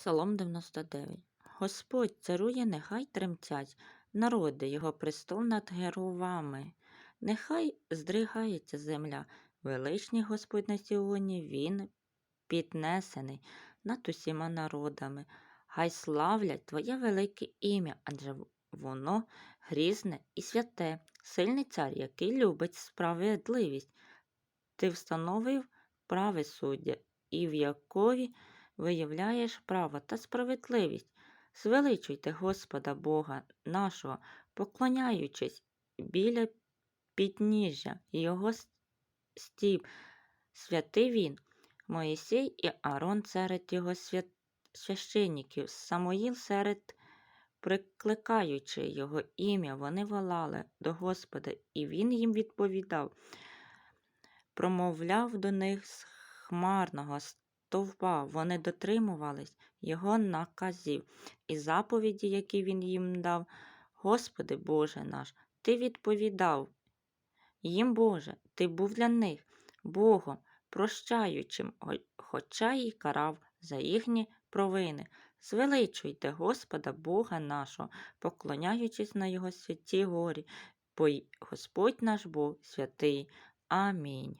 Псалом 99. Господь царує, нехай тремтять народи, його престол над геровами. Нехай здригається земля, величний Господь на Сіоні, він піднесений над усіма народами. Хай славлять Твоє велике ім'я, адже воно грізне і святе, сильний цар, який любить справедливість. Ти встановив правосуддя, і в якові виявляєш право та справедливість. Звеличуйте Господа Бога нашого, поклоняючись біля підніжжя Його стіп. Святий він, Моїсей і Аарон серед його свят... священників, Самуїл серед прикликаючи його ім'я, вони волали до Господа, і він їм відповідав промовляв до них з хмарного стовпа. Вони дотримувались його наказів і заповіді, які він їм дав. Господи Боже наш, Ти відповідав їм, Боже, Ти був для них Богом, прощаючим, хоча й карав за їхні провини. Звеличуйте Господа Бога нашого, поклоняючись на Його святі горі, бо й Господь наш Бог святий. Амінь.